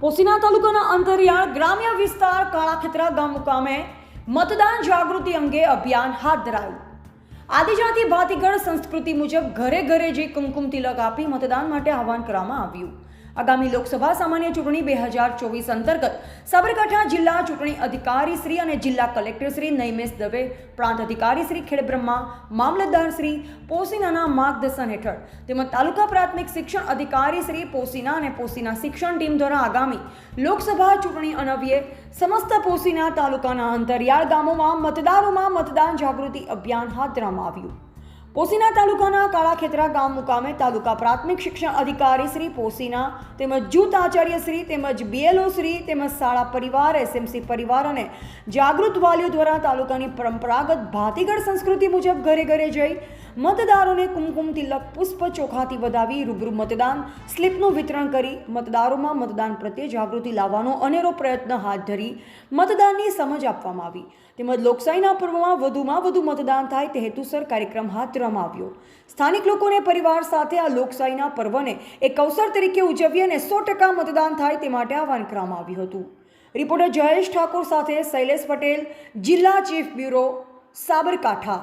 પોસીના તાલુકાના અંતરિયાળ ગ્રામ્ય વિસ્તાર કાળાખેતરા ગામ મુકામે મતદાન જાગૃતિ અંગે અભિયાન હાથ ધરાયું. આદિજાતિ ભાતીગળ સંસ્કૃતિ મુજબ ઘરે ઘરે જે કુમકુમ તિલક આપી મતદાન માટે આહવાન કરવામાં આવ્યું. આગામી લોકસભા સામાન્ય ચૂંટણી બે હજાર ચોવીસ અંતર્ગત સાબરકાંઠા જિલ્લા ચૂંટણી અધિકારી શ્રી અને જિલ્લા કલેક્ટર શ્રી નૈમેશ દવે, પ્રાંત અધિકારી શ્રી ખેડબ્રહ્મા, મામલતદાર શ્રી પોસીનાના માર્ગદર્શન હેઠળ તેમજ તાલુકા પ્રાથમિક શિક્ષણ અધિકારી શ્રી પોસીના અને પોસીના શિક્ષણ ટીમ દ્વારા આગામી લોકસભા ચૂંટણી અનવ્યે સમસ્ત પોસીના તાલુકાના અંતરિયાળ ગામોમાં મતદારોમાં મતદાન જાગૃતિ અભિયાન હાથ ધરવામાં આવ્યું. પોસીના તાલુકાના કાળાખેતરા ગામ મુકામે તાલુકા પ્રાથમિક શિક્ષણ અધિકારી શ્રી પોસીના તેમજ જૂથ આચાર્ય શ્રી તેમજ બીએલઓ શ્રી તેમજ શાળા પરિવાર એસએમસી પરિવાર અને જાગૃત વાલીઓ દ્વારા તાલુકાની પરંપરાગત ભાતીગળ સંસ્કૃતિ મુજબ ઘરે ઘરે જઈ મતદારોને કુમકુમ તિલક પુષ્પ ચોખાથી વધાવી રૂબરૂ મતદાન, સ્લીપનું વિતરણ કરી મતદારોમાં મતદાન પ્રત્યે જાગૃતિ લાવવાનો અનેરો પ્રયત્ન હાથ ધરી મતદાનની સમજ આપવામાં આવી. તેમજ લોકશાહીના પર્વમાં વધુમાં વધુ મતદાન થાય તે હેતુસર કાર્યક્રમ હાથ ધરવામાં આવ્યો. સ્થાનિક લોકોને પરિવાર સાથે આ લોકશાહીના પર્વને એક અવસર તરીકે ઉજવીએ અને સો ટકા મતદાન થાય તે માટે આહવાન કરવામાં આવ્યું હતું. રિપોર્ટર જયેશ ઠાકોર સાથે શૈલેષ પટેલ, જિલ્લા ચીફ બ્યુરો, સાબરકાંઠા.